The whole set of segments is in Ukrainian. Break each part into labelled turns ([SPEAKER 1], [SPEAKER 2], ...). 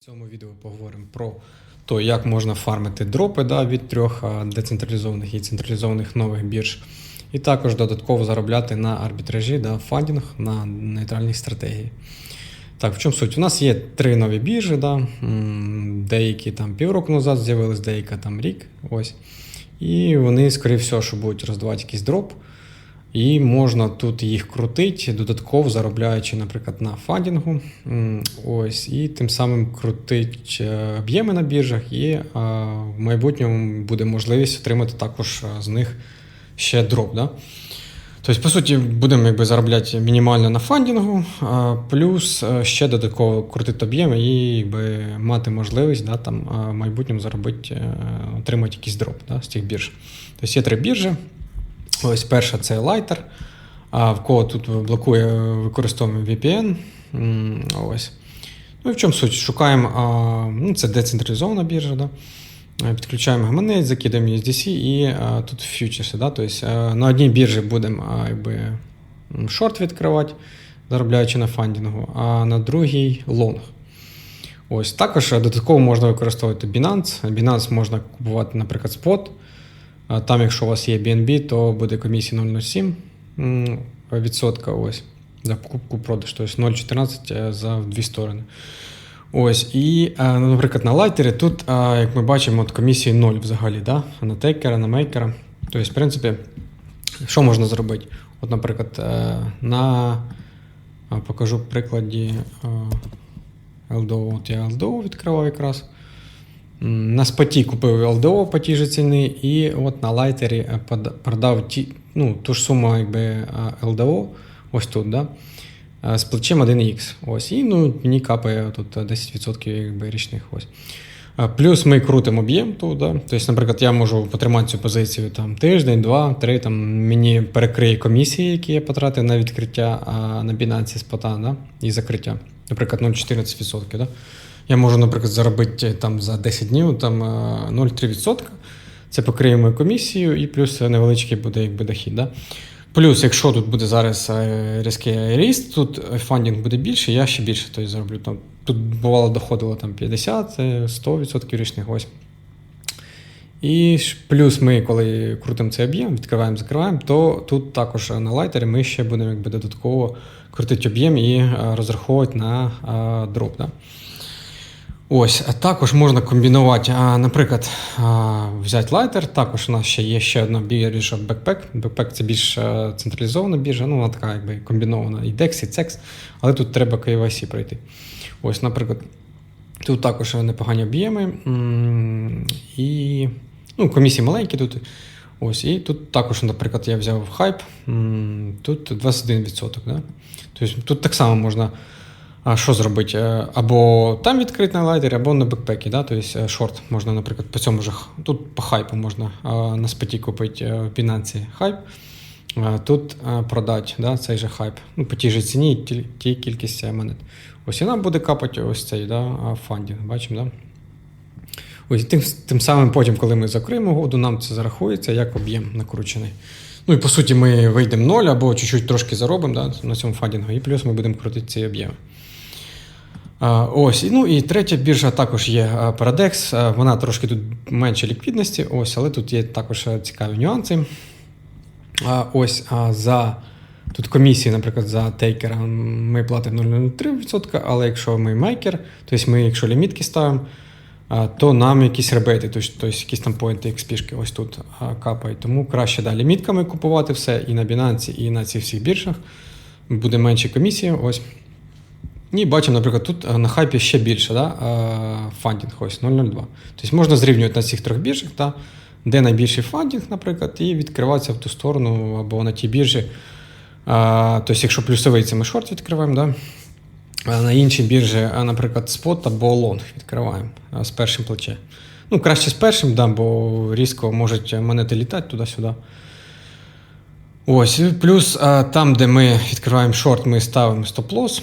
[SPEAKER 1] В цьому відео поговоримо про те, як можна фармити дропи да, від трьох децентралізованих і централізованих нових бірж. І також додатково заробляти на арбітражі, да, фандінг на нейтральній стратегії. Так, в чому суть? У нас є три нові біржі, да, деякі там півроку назад з'явились, деякі там рік. Ось. І вони, скоріше що будуть роздавати якийсь дроп. І можна тут їх крутити, додатково заробляючи, наприклад, на фандінгу. Ось, і тим самим крутить е, об'єми на біржах, і е, в майбутньому буде можливість отримати також е, з них ще дроп. Да? Тобто, по суті, будемо якби, заробляти мінімально на фандінгу, плюс ще додатково крутити об'єми і якби, мати можливість да, там, в майбутньому заробити, отримати якийсь дроп да, з цих бірж. Тобто є три біржі. Ось перша це а в кого тут блокує використовуємо VPN. Ось. Ну і в чому суть? Шукаємо, ну, це децентралізована біржа. Да? Підключаємо гаманець, закидаємо USDC і а, тут фьючерси. Да? Тобто, на одній біржі будемо якби, шорт відкривати, заробляючи на фандінгу, а на другій лонг. Ось також додатково можна використовувати Binance. Binance можна купувати, наприклад, спот. Там, якщо у вас є BNB, то буде комісія 0,07 м, відсотка ось, за покупку продаж, тобто 0,14 е, за дві сторони. Ось, і, е, ну, наприклад, на лайтері тут, е, як ми бачимо, от комісії 0 взагалі, да? на тейкера, на мейкера. Тобто, в принципі, що можна зробити? От, наприклад, на покажу прикладі LDO. От я LDO відкривав якраз. На споті купив LDO по тій же ціні, і от на лайтері е, продав ті, ну, ту ж суму якби, е, LDO, ось тут, да? е, з плечем 1X. Ось, і ну, мені капає тут е, 10% якби, річних. Ось. Е, Плюс ми крутимо об'єм тут. Да? Тобто, наприклад, я можу потримати цю позицію там, тиждень, два, три. Там, мені перекриє комісії, які я потратив на відкриття на Binance спота да? і закриття. Наприклад, 0,14%. Да? Я можу, наприклад, заробити там за 10 днів там, е, 0,3%. Це покриє мою комісію, і плюс невеличкий буде якби, дохід. Да? Плюс, якщо тут буде зараз е, різкий ріст, тут фандінг буде більше, я ще більше тобто, зароблю. Там, тут бувало доходило там 50, е, 100% річних ось. І плюс ми, коли крутимо цей об'єм, відкриваємо, закриваємо, то тут також на лайтері ми ще будемо якби, додатково крутити об'єм і е, розраховувати на е, дроп. Да? Ось, а також можна комбінувати, а, наприклад, а, взяти лайтер. Також у нас ще є ще одна біржа Backpack. Backpack це більш е, централізована біржа, ну вона така якби комбінована і DEX, і CEX, але тут треба KYC пройти. Ось, наприклад, тут також непогані об'єми. І ну, комісії маленькі тут. Ось, і тут також, наприклад, я взяв хайп, тут 21%. Да? Тобто тут так само можна. А що зробити? Е, Або там відкрити на лайтері, або на бекпекі. Да? Тобто е, шорт можна, наприклад, по цьому ж тут по хайпу можна на споті купити Binance хайп. Е, Тут е, продати да, цей же хайп. Ну, по тій же ціні, ті, ті кількість монет. Ось і нам буде капати ось цей да, фандінг. Бачимо, да? Ось тим, тим самим потім, коли ми закриємо угоду, нам це зарахується як об'єм накручений. Ну і по суті, ми вийдемо ноль або чуть-чуть трошки заробимо да, на цьому фандінгу, і плюс ми будемо крутити ці об'єми. Ось, ну і третя біржа також є Paradex. Вона трошки тут менше ліквідності, ось, але тут є також е, цікаві нюанси. Ось за тут комісії, наприклад, за тейкера ми платимо 0,03%, але якщо ми мейкер, тобто ми, якщо лімітки ставимо, то нам якісь ребейти, тобто, якісь там поінти XP ось тут капають. Тому краще да, лімітками купувати все і на Binance, і на цих всіх біржах. Буде менше комісії. Ось. І бачимо, наприклад, тут е, на хайпі ще більше да, е, фандінг, ось 0,02. Тобто можна зрівнювати на цих трьох біржах, да, де найбільший фандінг, наприклад, і відкриватися в ту сторону або на тій біржі. Тобто, якщо плюсовий, це ми шорт відкриваємо, да, на іншій біржі, е, наприклад, спот або лонг відкриваємо е, з першим плече. Ну, краще з першим, да, бо різко можуть монети літати туди-сюди. Ось, плюс там, де ми відкриваємо шорт, ми ставимо стоп-лосс,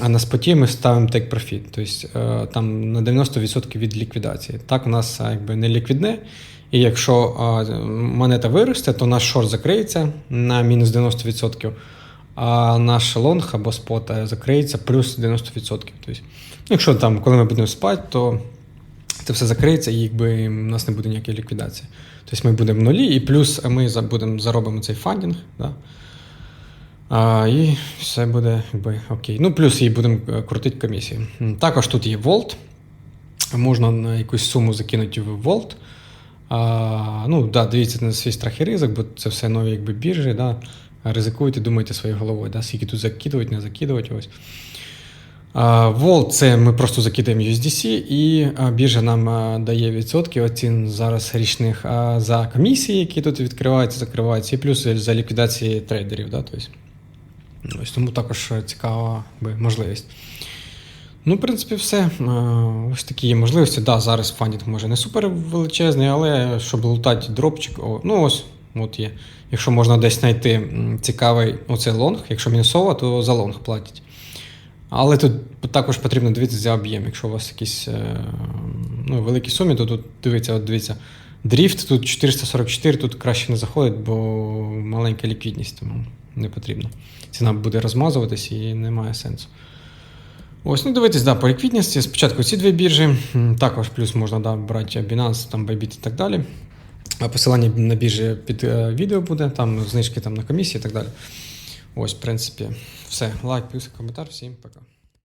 [SPEAKER 1] а на споті ми ставимо take profit. Тобто е, там на 90% від ліквідації. Так, у нас якби не ліквідне. І якщо монета виросте, то наш шорт закриється на мінус 90%, а наш лонг або спот е, закриється плюс 90%. Тобто якщо там, коли ми будемо спати, то це все закриється і якби у нас не буде ніякої ліквідації. Тобто ми будемо в нулі, і плюс ми будемо заробимо цей фандінг. Да? А, і все буде якби, окей. Ну, плюс її будемо е, крутити комісії. Також тут є Volt. Можна на якусь суму закинути в Volt. Ну, да, дивіться на свій страх і ризик, бо це все нові якби, біржі. Да? Ризикуйте, думайте своєю головою, да? скільки тут закидувати, не закидувати. А, це ми просто закидаємо USDC, і біржа нам дає відсотки оцін зараз річних за комісії, які тут відкриваються, закриваються, і плюс за ліквідації трейдерів. Да? Тобто, ось тому також цікава можливість. Ну, в принципі, все. Ось такі є можливості. Да, зараз фандінг може не супер величезний, але щоб лутати дропчик, ну ось, от є. Якщо можна десь знайти цікавий оцей лонг, якщо мінусово, то за лонг платять. Але тут також потрібно дивитися за об'єм. Якщо у вас якісь е, ну, великі суми, то тут дивіться, от дивіться. Дріфт тут 444, тут краще не заходить, бо маленька ліквідність, тому не потрібно. Ціна буде розмазуватись і немає сенсу. Ось, ну дивитись, да, по ліквідності. Спочатку ці дві біржі, також плюс можна да, брати Binance, там Bybit і так далі. Посилання на біржі під е, відео буде, там знижки там, на комісії і так далі. Ось, в принципі, все. Лайк, плюс, коментар. Всім пока.